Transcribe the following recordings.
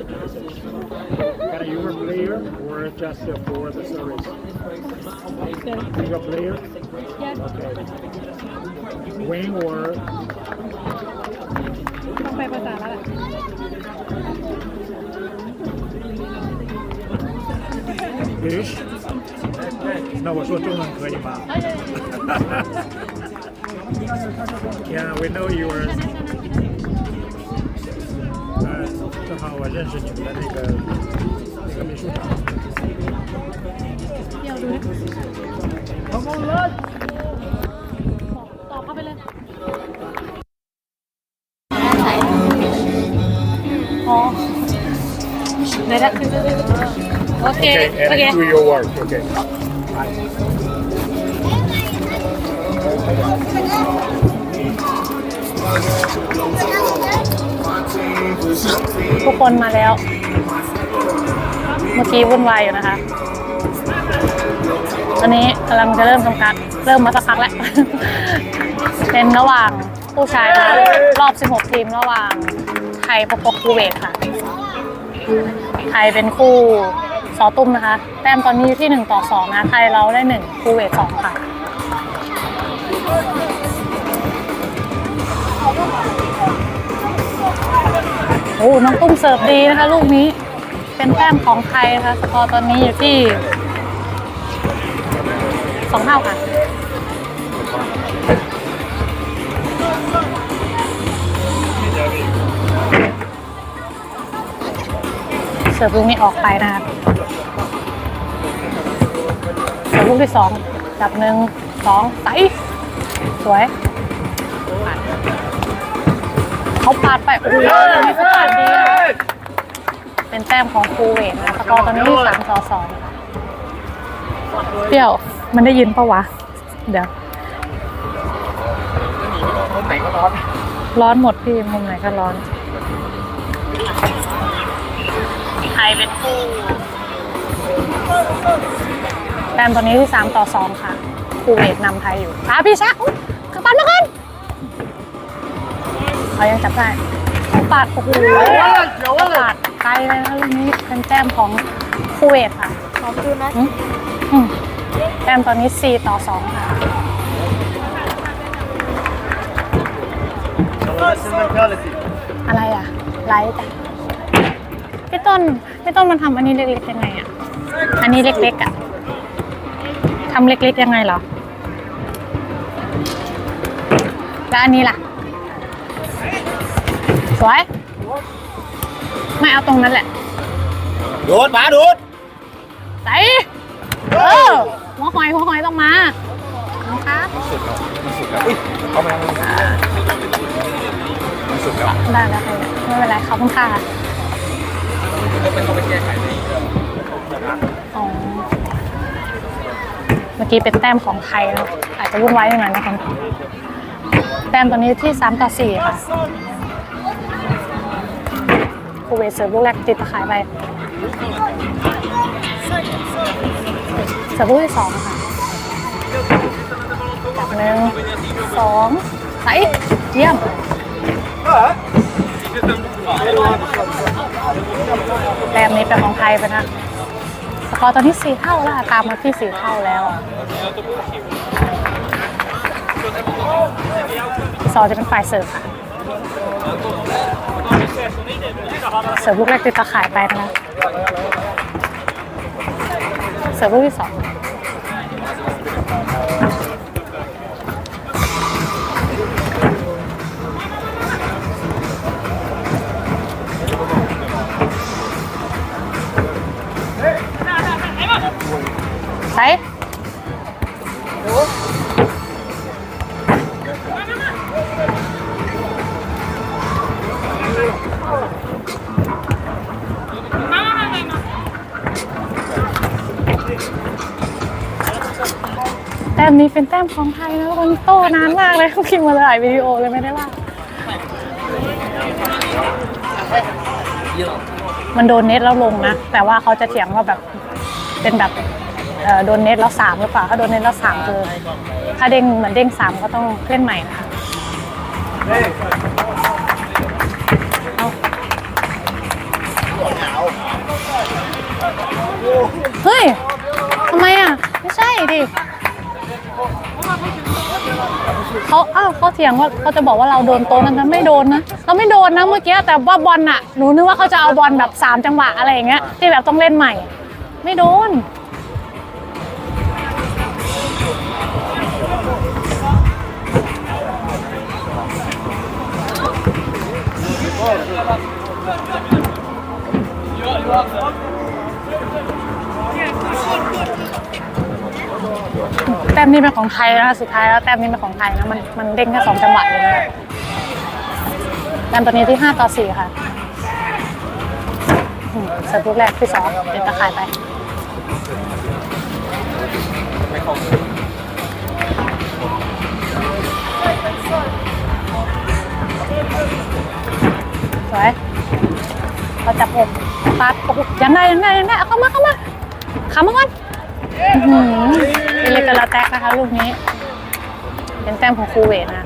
Are you a player or just uh, for the service? You're a player? Okay. Wing or ต้องไปภาษาแล้วแหละ fish? 那我说中文可以吗？Yeah, we know you Come on lad Toka Okay. And. Do your work. Okay. ทุกคนมาแล้ว เมื่อกี้วุ่นวายอยู่นะคะ ตอนนี้กำลังจะเริ่มทำการเริ่มมาสักพักแล้ว เป็นระหว่างผู้ชายรอบ 16 ทีมระหว่างไทยพบกับคูเวตค่ะ ไทยเป็นคู่สอตุ้มนะคะ แต้มตอนนี้อยู่ที่ 1 ต่อ 2 นะ ไทยเราได้ 1 คูเวต2ค่ะ โอ้น้องตุ้มเสิร์ฟดีนะคะ ลูกนี้ เป็นแต้มของไทยนะคะสกอร์ตอนนี้อยู่ที่สองเท่าค่ะเสิร์ฟลูกนี้ออกไปนะคะเสิร์ฟลูกที่สองจับหนึ่งสองใสสวย เขาปาดไปโอ้โหลูกนี้เขาปาดดีนะเป็นแต้มของคูเวตนะสกอร์ตอนนี้ที่สามต่อสองเปรี้ยวมันได้ยินปะวะ เดี๋ยวร้อนหมดพี่มุมไหนก็ร้อนไทยเป็นคู่แต้มตอนนี้ที่3ต่อ2ค่ะคูเวตนำไทยอยู่ตาพี่ชะอุ๊ยก เขายังจับได้เขาปาดโอ้โหเขาปาดไกลเลยนะลูกนี้เป็นแต้มของคูเวตค่ะขอดูนะอืมอืมแต้มตอนนี้ 4 ต่อ 2 ค่ะ อะไรอะ ไลท์จ้ะพี่ต้นพี่ต้นมันทำอันนี้เล็กๆยังไงอะ อันนี้เล็กๆอะทำเล็กๆยังไงเหรอ แล้วอันนี้ล่ะ สวย ไม่เอาตรงนั้นแหละ ดูดมาดูดใส่เออหัวหอยหัวหอยต้องมาครับสุดแล้วมันสุดแล้วอุ้ยเข้ามามันสุดแล้วได้แล้วค่ะไม่เป็นไรขอบคุณค่ะเป็นเขาไปแก้ไขในอ๋อเมื่อกี้เป็นแต้มของไทยนะอาจจะวุ่นวายหน่อยนะคะแต้มตอนนี้ที่3ต่อ4ค่ะ คูเวเสิร์ฟลูกแรกติดตะข่ายไปเสิร์ฟลูกที่2ค่ะจับหนึ่งสองใส่เยี่ยมแต้มนี้เป็นของไทยไปนะสกอร์ตอนนี้สี่เท่าแล้วตามมาที่สี่เท่าแล้วซอจะเป็นฝ่ายเสิร์ฟค่ะ เสิร์ฟลูกแรกติดตะข่ายไปนะคะเสิร์ฟลูกที่สอง ต้มนี้เป็นแต้มของไทยนะคนโตนานมากเลยพิมพ์มาหลายวิดีโอเลยไม่ได้ว่ามันโดนเน็ตแล้วลงนะ แต่ว่าเขาจะเถียงว่าแบบเป็นแบบโดนเน็ตแล้วสามหรือเปล่าถ้าโดนเน็ตแล้วสามคือถ้าเด้งเหมือนเด้งสามก็ต้องเล่นใหม่นะคะเฮ้ยทำไมอะ ไม่ใช่ดิ เขาอ้าวเขาเถียงว่าเขาจะบอกว่าเราโดนโต๊ะนั้นนะไม่โดนนะเราไม่โดนนะเมื่อกี้แต่ว่าบอลน่ะหนูนึกว่าเขาจะเอาบอลแบบสามจังหวะอะไรอย่างเงี้ยที่แบบต้องเล่นใหม่ ไม่โดนแต้มนี้เป็นของไทยนะคะสุดท้ายแล้วแต้มนี้เป็นของไทยนะมันมันเด้งแค่สองจังหวะเองนะแต้มตัวนี้ที่ห้าต่อสี่ค่ะเสิร์ฟลูกแรกที่สองเด็ดตะข่ายไปไสวยเราจับอกปัดยังได้ยังได้ยังได้เอาเข้ามาเข้ามาขามาก่อน เป็นเลยกระแตกนะคะลูกนี้ เป็นแต้มของครูเวทนะ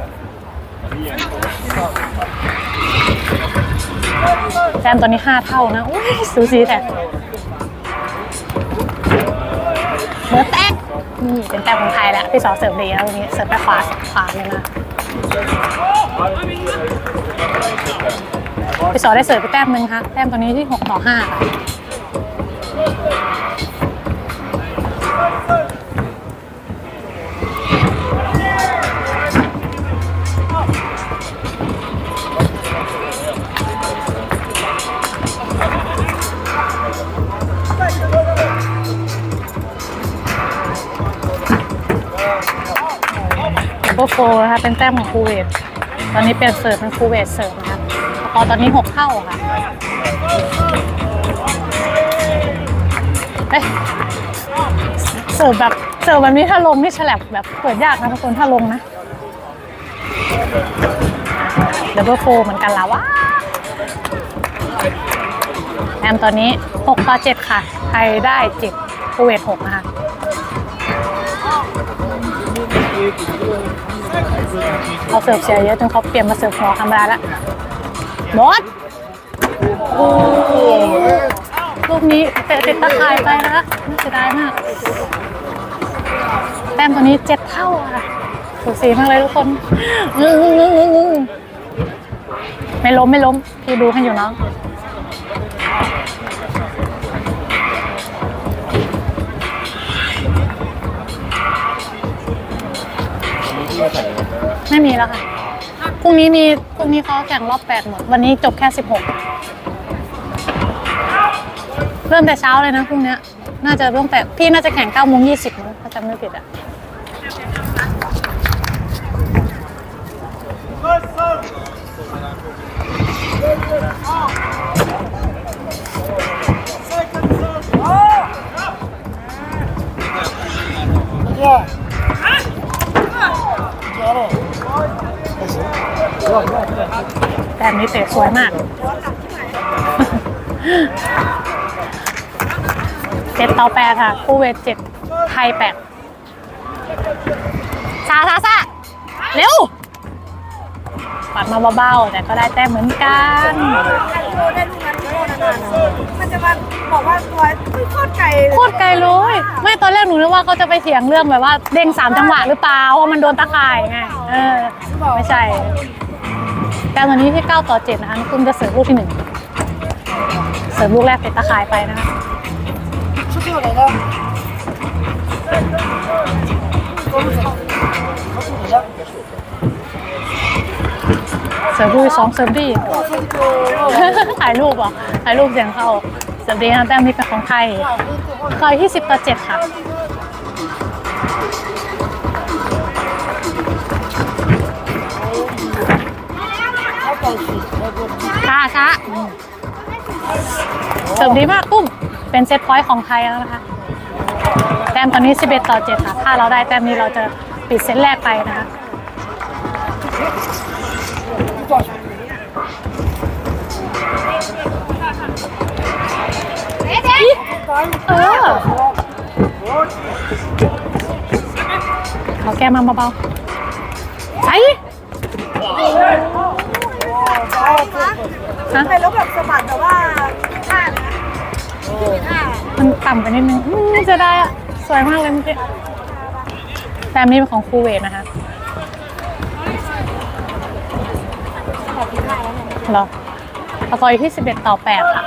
แต้มตัวนี้ห้าเท่านะอุ้ยสูสีแต่เบอร์แตกนี่เป็นแต้มของไทยแล้วพี่สอเสิร์ฟดีแล้วตรงนี้เสิร์ฟไปขวาขวาเลยนะพี่สอได้เสิร์ฟไปแต้มหนึ่งค่ะแต้มตัวนี้ที่6ต่อ5ค่ะ เป็นแต้มของคูเวตตอนนี้เปลี่ยนเสิร์ฟเป็นคูเวตเสิร์ฟนะคะพอตอนนี้6เท่าค่ะเอ๊ะเสิร์ฟแบบเสิร์ฟแบบนี้ถ้าลงนี่ฉลับแบบเปิดยากนะทุกคนถ้าลงนะดับเบิลโฟเหมือนกันแล้วว้าแอมตอนนี้ 6 ต่อ 7 ค่ะ ไทยได้7คูเวต6นะคะ เขาเสิร์ฟเสียเยอะจนเขาเปลี่ยนมาเสิร์ฟหัวธรรมดาล้วบอสโอ้ลูกนี้เตะติดตะข่ายไปนะคะน่าเสียดายมาก แต้มตัวนี้เจ็ดเท่าอะค่ะสูสีมากเลยทุกคน ไม่ล้มไม่ล้ม พี่ดูให้อยู่น้อง ไม่มีแล้วค่ะพรุ่งนี้มีพรุ่งนี้เขาแข่งรอบแปดหมด วันนี้จบแค่สิบหกเริ่มแต่เช้าเลยนะพรุ่งนี้น่าจะเริ่มแต่พี่น่าจะแข่งเก้าโมงยี่สิบมั้งถ้าจำไม่ผิดอะ แต่นี้เตะสวยมาก เจ็ดต่อแปดค่ะ คู่เวทเจ็ดไทยแปดซาซาซาเร็ว ปัดมาเบาๆ แต่ก็ได้แต้มเหมือนกันถ้าโดนได้ลูกนั้นมันจะมาบอกว่าตัวโคตรไกลโคตรไกลเลย ไม่ตอนแรกหนูนึกว่าเขาจะไปเถียงเรื่องแบบว่าเด้งสามจังหวะหรือเปล่าเพราะมันโดนตะข่ายไง เออ ไม่ใช่ แต่วันนี้ที่9ต่อ7นะคะนุ้มจะเสิร์ฟลูกที่ 1 เสิร์ฟลูกแรกเป็นตะข่ายไปนะคะชุดที่ไหนนะเสิร์ฟลูกที่สองเสิร์ฟดีถ่ายรูปเหรอถ่ายรูปเสียงเข้าเสิร์ฟดีนะแต้มนี้เป็นของไทยคอยที่10ต่อ7ค่ะ ช้าช้าอืมเสิร์ฟดีมากตุ้ม เป็นเซตพอยต์ของไทยแล้วนะคะ แต้มตอนนี้ 11 ต่อ 7 ค่ะ ถ้าเราได้แต้มนี้เราจะปิดเซตแรกไปนะคะเออเอาแก้มาเบาๆใส่ใช่ ฮะไปแล้วแบบสะบัดแบบว่าท่าต่ำไปนิดนึงอืมจะได้อะสวยมากเลยเมื่อกี้แต้มนี้เป็นของคูเวตนะคะเหรอสกอร์อยู่ที่ 11 ต่อ 8 ค่ะ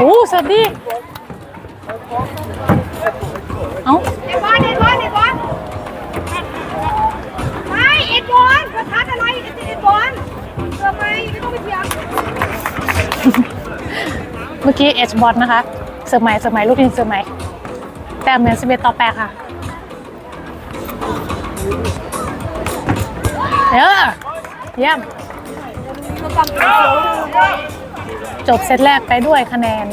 โอ้สวัสดี เอ้า มื่อกี้เอชบอลนะคะเสิร์ฟใหม่เสิร์ฟใหม่ลูกทีมเสิร์ฟใหม่แต้มเหมือน11ต่อ8ค่ะเออเยี่ยมจบเซตแรกไปด้วยคะแนน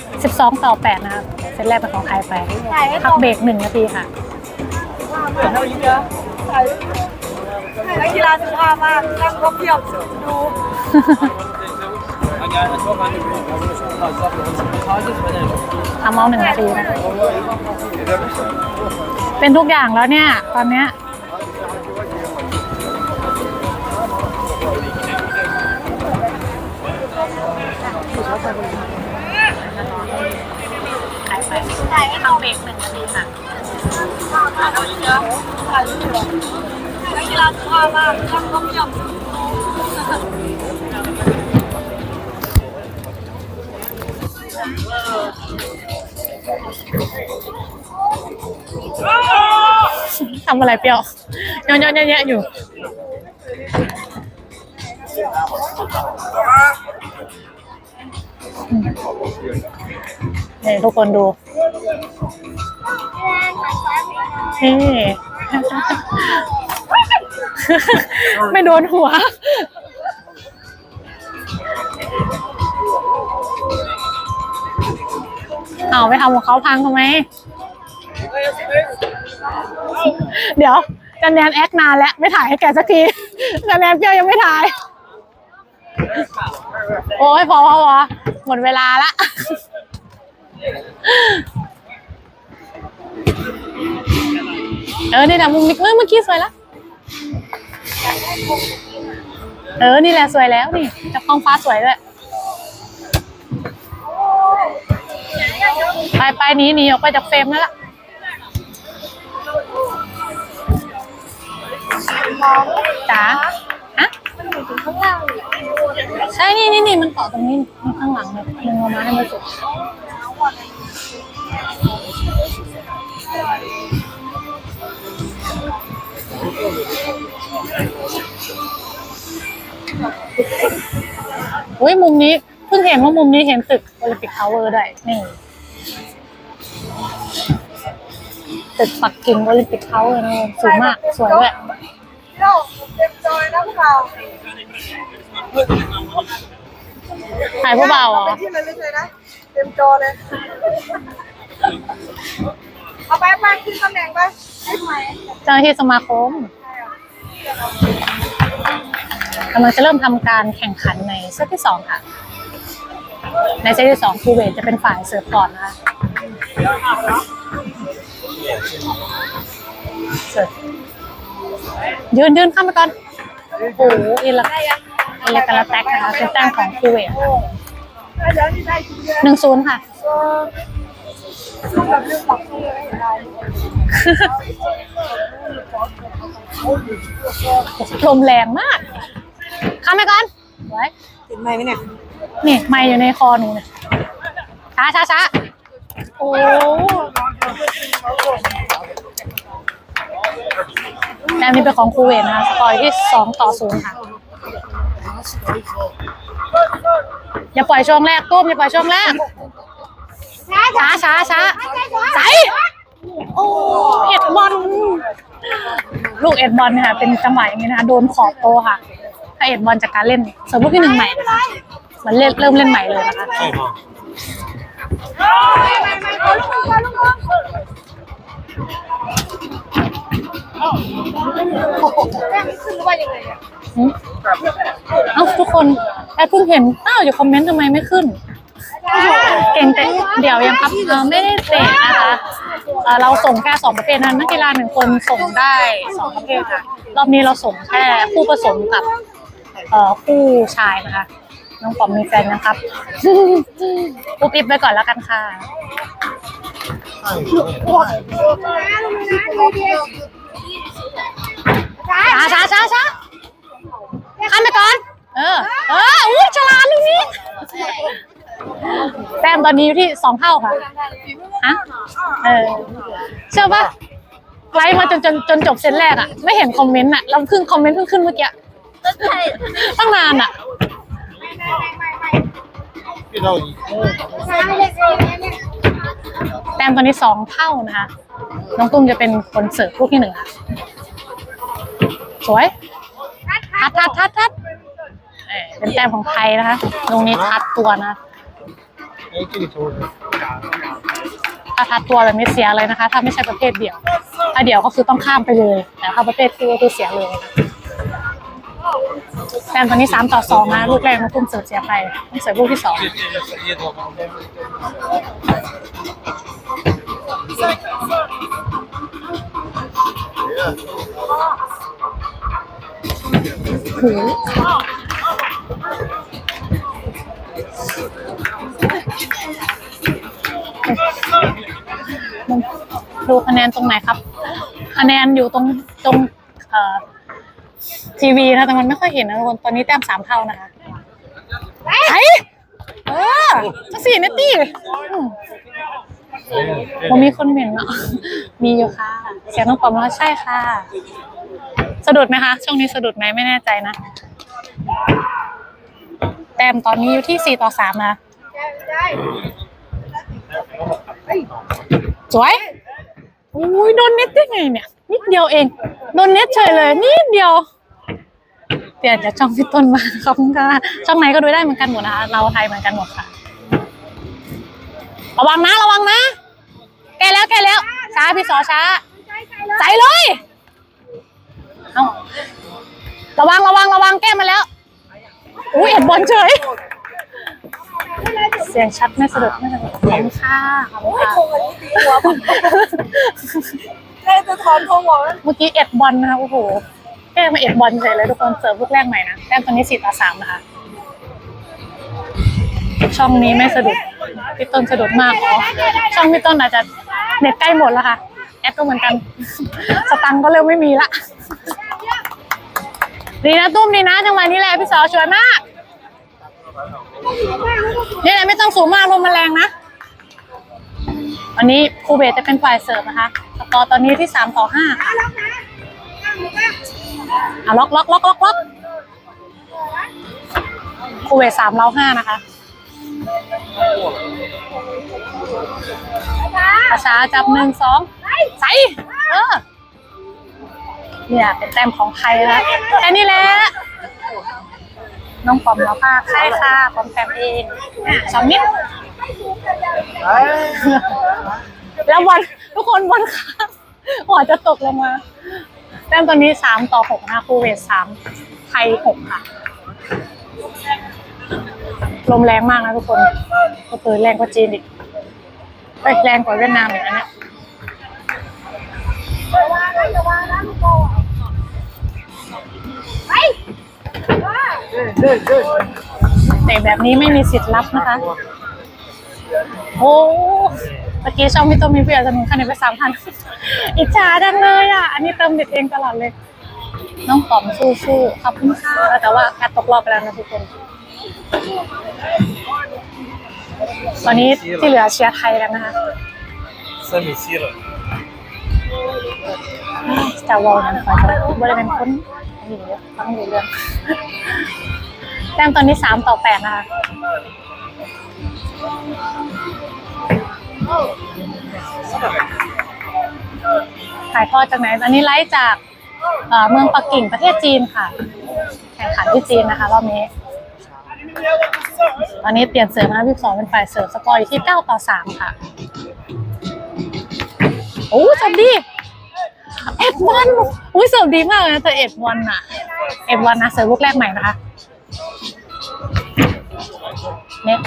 12 ต่อ 8 นะครับ เซตแรกเป็นของไทยไปพักเบรกหนึ่งนาทีค่ะนักกีฬาสุภาพมากนั่งรบเพียบดู ทำเอาหนึ่งนาทีนะเป็นทุกอย่างแล้วเนี่ย ตอนเนี้ยขายไปทำเบรกหนึ่งนาทีค่ะนักกีฬาสุภามากนั่งครบเพียบ ทำอะไรเปรี้ยวย้อนย้อนแยะๆอยู่นี่ทุกคนดูนี่ไม่โดนหัว เอาไปทำของเขาพังทำไม เดี๋ยวจันแนนแอคนานแล้วไม่ถ่ายให้แกสักทีจันแนนเปรี้ยวยังไม่ถ่าย โอ้ยพอพอพอหมดเวลาละเออนี่แหละมุมนี้เอ้ยเมื่อกี้สวยแล้วเออ นี่แหละสวยแล้วนี่จับท้องฟ้าสวยด้วย ไปไปหนี้หนีออกไปจากเฟรมแล้วล่ะจ๋าฮะใช่นี่นี่นี่มันเกาะตรงนี้นี่ข้างหลังเลยดึงออกมาให้มันสุดอุ้ยมุมนี้เพิ่งเห็นว่ามุมนี้เห็นตึกโอลิมปิกทาวเวอร์ด้วยนี่ ตึกปักกิ่งโอลิมปิกทาวเวอร์นะสูงมาก สวยด้วยโยกเต็มจอยนะพวกเราถ่ายผู้เบาเหรอเป็นที่ระลึกเลยนะ เต็มจอเลย เอาไปไปขึ้นตำแหน่งไปขึ้นไหมเจ้าหน้าที่สมาคมกำลังจะเริ่มทำการแข่งขันในเซตที่สองค่ะ ในเซตที่สองคูเวตจะเป็นฝ่ายเสิร์ฟก่อนนะคะเสิร์ฟยืนยืนข้ามไปก่อนโอ้โหอินละอินละกันละแตกนะคะเป็นแต้มของคูเวตหนึ่งศูนย์ค่ะลมแรงมากข้ามไปก่อนไว้ติดไหมไหม เนี่ยไม่อยู่ในคอหนูเนี่ยช้าช้าช้าโอ้แต้มนี้เป็นของคูเวตนะคะสกอร์อยู่ที่สองต่อศูนย์ค่ะอย่าปล่อยช่วงแรกตุ้มอย่าปล่อยช่วงแรกช้าช้าช้าใส่โอ้เอ็ดบอลลูกเอ็ดบอลนะค่ะเป็นจังหวะอย่างนี้นะคะโดนขอบโตค่ะถ้าเอ็ดบอลจากการเล่นเสริมลูกที่หนึ่งใหม่ นะคะมันเล่นเริ่มเล่นใหม่เลยนะคะไม่ไม่ไม่ขอลูกมือขอลูกมือแม่งขึ้นว่ายังไงอะหืมเอ้าทุกคนแอดเพิ่งเห็นอ้าวอย่าคอมเมนต์ทำไมไม่ขึ้น เก่งแต่เดี๋ยวยังครับเอ่อไม่ได้เตะนะคะเอ่อเราส่งแค่สองประเภทนั้นนักกีฬาหนึ่งคนส่งได้สองประเภทค่ะรอบนี้เราส่งแค่คู่ผสมกับเอ่อคู่ชายนะคะ น้องปอมมีแฟนนะครับ ปุ๊บอิบไปก่อนแล้วกันค่ะ ช้าช้าช้าช้าข้ามไปก่อน เออ เอออุ้ยฉลาดเลยนี่แต้มตอนนี้อยู่ที่สองเท่าค่ะฮะเออ เชื่อปะไลฟ์มาจนจนจนจบเซตแรกอะไม่เห็นคอมเมนต์อะเราเพิ่งคอมเมนต์เพิ่งขึ้นเมื่อกี้ตั้งนานอะ แต้มตอนนี้สองเท่านะคะ น้องตุ้มจะเป็นคนเสิร์ฟลูกที่หนึ่งค่ะ สวย ทัดทัดทัดทัดเอ่อเป็นแต้มของไทยนะคะตรงนี้ทัดตัวนะถ้าทัดตัวแบบนี้เสียเลยนะคะ ถ้าไม่ใช่ประเภทเดี่ยว ถ้าเดี่ยวก็คือต้องข้ามไปเลย แต่ถ้าประเภทคู่ก็คือเสียเลยนะคะ แต้มตอนนี้สามต่อสองนะลูกแรกน้องตุ้มเสิร์ฟเสียไปต้งเสิร์ฟลูกที่สองดูคะแนนตรงไหนครับ คะแนนอยู่ตรงตรงเอ่อ ทีวีนะแต่มันไม่ค่อยเห็นนะทุกคนตอนนี้แต้มสามเท่านะคะไอ้เออจะสี่นาทีอืมผมมีคนเหม็นเนาะมีอยู่ค่ะ เสียงน้องปอมแล้วใช่ค่ะ สะดุดไหมคะ ช่วงนี้สะดุดไหมไม่แน่ใจนะ แต้มตอนนี้อยู่ที่สี่ต่อสามนะสวยอุ้ยโดนเน็ตได้ไงเนี่ย นิดเดียวเอง โดนเน็ตเฉยเลย นิดเดียว เปลี่ยนจากช่องพี่ต้นมาขอบคุณค่ะช่องไหนก็ดูได้เหมือนกันหมดนะคะเราไทยเหมือนกันหมดค่ะ ระวังนะระวังนะ แกแล้วแกแล้ว ช้าพี่สอช้าใจเลยเอาระวังระวังระวังแก้มาแล้ว อุ้ยเห็นบอลเฉย เสียงชัดไม่สะดุดไม่สะดุดขอบคุณค่ะขอบคุณค่ะโอ้ยตีหัวผมเลยจะถอนโทรหัวแล้วเมื่อกี้เอ็ดบอลนะคะโอ้โห แก้มาเอ็ดบอลเลยเลยทุกคนเสิร์ฟลูกแรกใหม่นะแต้มตอนนี้สี่ต่อสามนะคะ ช่องนี้ไม่สะดุดพี่ต้นสะดุดมากอ๋อช่องพี่ต้นอาจจะเน็ตใกล้หมดแล้วค่ะ แอดก็เหมือนกัน สตังค์ก็เริ่มไม่มีละดีนะตุ้มดีนะจังหวะนี้แหละพี่สาวสวยมากนี่แหละไม่ต้องสูงมากลมมันแรงนะวันนี้ครูเบสจะเป็นฝ่ายเสิร์ฟนะคะสกอร์ตอนนี้ที่สามต่อห้า ค่ะอะล็อกล็อกล็อกล็อกล็อกครูเบสสามเราห้านะคะภาษาจับหนึ่งสองใส่เออเนี่ยเป็นแต้มของไทยแล้วแค่นี้แหละน้องปอมแล้วค่ะใช่ค่ะปอมแปมเองอะสองนิดแล้วบอลทุกคนบอลค่ะหัวจะตกลงมา แต้มตอนนี้สามต่อหกนะคะคูเวตสามไทยหกค่ะ ลมแรงมากนะทุกคนก็คือแรงกว่าจีนอีกเอ้ยแรงกว่าเวียดนามอีกนะเนี่ยอย่าวางนะอย่าวางนะลูกโป่งไปแต่แบบนี้ไม่มีสิทธิ์รับนะคะ โอ้ เมื่อกี้ช่องพี่ต้มมีเปียอนสนุนคะแนนไปสามพันอิจฉาดังเลยอะ อันนี้เติมเด็ดเองตลอดเลย น้องป๋อมสู้ๆขอบคุณค่ะแต่ว่าการตกรอบไปแล้วนะทุกคน ตอนนี้ที่เหลือเชียร์ไทยแล้วนะคะเซมิซีเลยจะวอลนั่นค่ะบริเวณคุ้นอยู่เยอะต้องอยู่เรื่องแต้มตอนนี้สามต่อแปดนะคะ ถ่ายทอดจากไหน อันนี้ไลฟ์จากเมืองปักกิ่งประเทศจีนค่ะ แข่งขันที่จีนนะคะรอบนี้ตอนนี้เปลี่ยนเสิร์ฟนะพี่สองเป็นฝ่ายเสิร์ฟสกอร์อยู่ที่เก้าต่อสามค่ะ โอ้สวัสดีเอ็ดวันอุ้ยเสิร์ฟดีมากเลยนะแต่เอ็ดวันอะเอ็ดวันนะเสิร์ฟลูกแรกใหม่นะคะเน็ต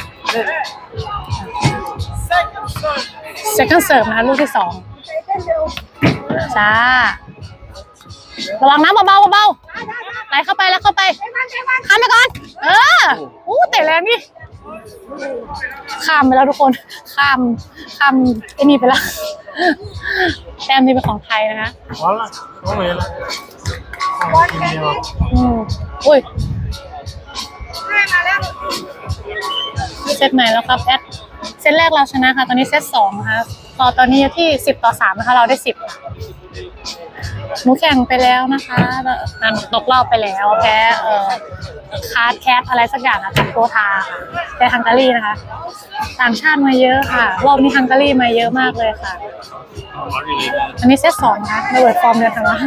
second serve นะคลูกที่สองจ้าระวังน้ำเบาๆเบาๆไหลเข้าไปแล้วเข้าไปข้ามไปก่อน เอออู้เตะแรงนี่ข้ามไปแล้วทุกคน ข้ามข้ามไอ้นี่ไปละแต้มนี่เป็นของไทยนะฮะว้าละโอเคละอืออุ้ยเซตไหนแล้วครับแอด ซตแรกเราชนะคะ ตอนนี้เซตสองนะคะต่อตอนนี้ที่สิบต่อสามนะคะ เราได้สิบหนูแข่งไปแล้วนะคะนั่นตกรอบไปแล้วแพ้เอ่อคาร์ดแคทอะไรสักอย่างอะจากโกทาค่ะแพ้ฮังการีนะคะ ต่างชาติมาเยอะค่ะ รอบนี้ฮังการีมาเยอะมากเลยค่ะ อันนี้เซตสองนะคะระเบิดฟอร์มเดินทางมา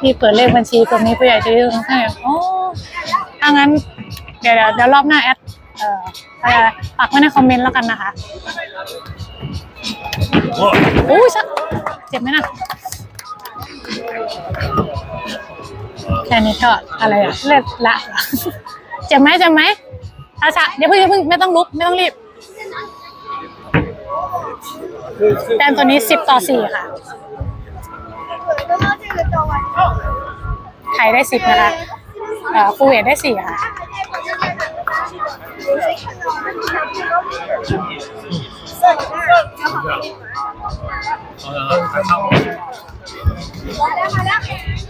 พี่เปิดเลขบัญชีตรงนี้ผู้ใหญ่จะยื่นให้โอ้ถ้างั้นเดี๋ยวเดี๋ยวเดี๋ยวรอบหน้าแอด เอ่ออะไรปักไว้ในคอมเมนต์แล้วกันนะคะ我อู้ชะเจ็บไหมนะแค่นี้ก็อะไรอะเลิกละ เจ็บไหมเจ็บไหมช้าช้าเดี๋ยวเพิ่งเพิ่งไม่ต้องลุกไม่ต้องรีบ แต้มตัวนี้สิบต่อสี่ค่ะ ไทยได้สิบนะคะเอ่อคูเวตได้สี่ค่ะ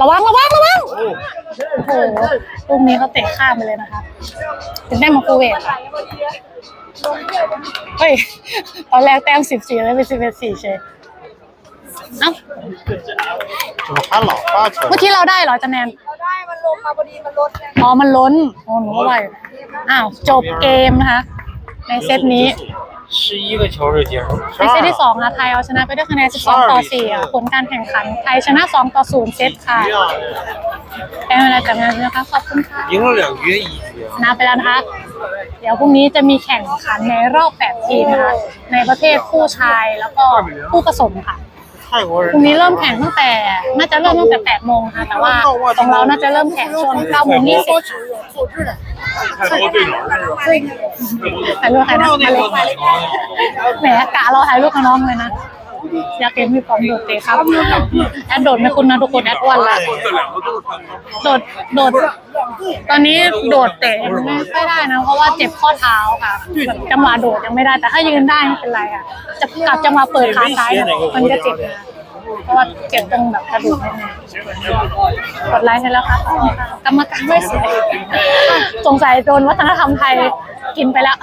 ระวังระวังระวัง โอ้โหลูกนี้เขาเตะข้ามไปเลยนะคะถึงได้มาคูเวตเฮ้ย ตอนแรกแต้มสิบสี่แล้วเป็นสิบเอ็ดสี่เฉย เอ้า 怎么还老八球 เมื่อกี้เราได้เหรอจันแนน เราได้มันลงมาพอดีมันลดไง อ๋อ มันล้น โอ้หนูก็ว่าอยู่อ้าว จบเกมนะคะ ในเซตนี้ 十一个球是结束， ในเซตที่สองค่ะไทยเอาชนะไปด้วยคะแนน 12 ต่อ 4อ่ะผลการแข่งขัน ไทยชนะ 2 ต่อ 0 เซตค่ะ 一样的， แพ้เวลาจับงานนะคะ ขอบคุณค่ะ 赢了两局一局。 ชนะไปแล้วนะคะ เดี๋ยวพรุ่งนี้จะมีแข่งขันในรอบ 8 ทีมนะคะ ในประเภทคู่ชายแล้วก็คู่ผสมค่ะ ตรงนี้เริ่มแข่งตั้งแต่ น่าจะเริ่มตั้งแต่แปดโมงค่ะแต่ว่าของเราน่าจะเริ่มแข่งช่วงเก้าโมงยี่สิบถ่ายรูปถ่ายรูปมาเลยแหมกะเราถ่ายรูปกับน้องเลยนะ อยากเห็นมีความโดดเตะครับแอดโดดไม่คุณนะทุกคนแอดอ้วนละโดดโดด ตอนนี้โดดเตะยังไม่ได้นะ เพราะว่าเจ็บข้อเท้าค่ะแบบจังหวะโดดยังไม่ได้แต่ถ้ายืนได้ไม่เป็นไรอะจะกลับจังหวะเปิดขาซ้ายเนี่ยมันจะเจ็บนะ เพราะว่าเจ็บตรงแบบกระดูกนิดนึงกดไลค์ให้แล้วค่ะขอบคุณค่ะกรรมการไม่สวยสงสัยโดนวัฒนธรรมไทยกินไปแล้ว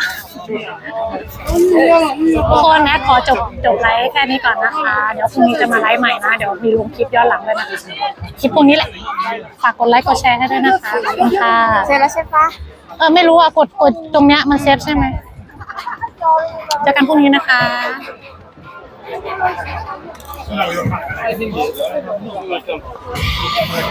ทุกคนแอดขอจบจบไลฟ์แค่นี้ก่อนนะคะ เดี๋ยวพรุ่งนี้จะมาไลฟ์ใหม่นะเดี๋ยวมีลงคลิปย้อนหลังเลยนะคะคลิปพวกนี้แหละฝากกดไลค์กดแชร์ให้ด้วยนะคะขอบคุณค่ะเสร็จแล้วใช่ปะเออไม่รู้อะกดกดตรงเนี้ยมันเซฟใช่ไหมเจอกันพรุ่งนี้นะคะ Thank you.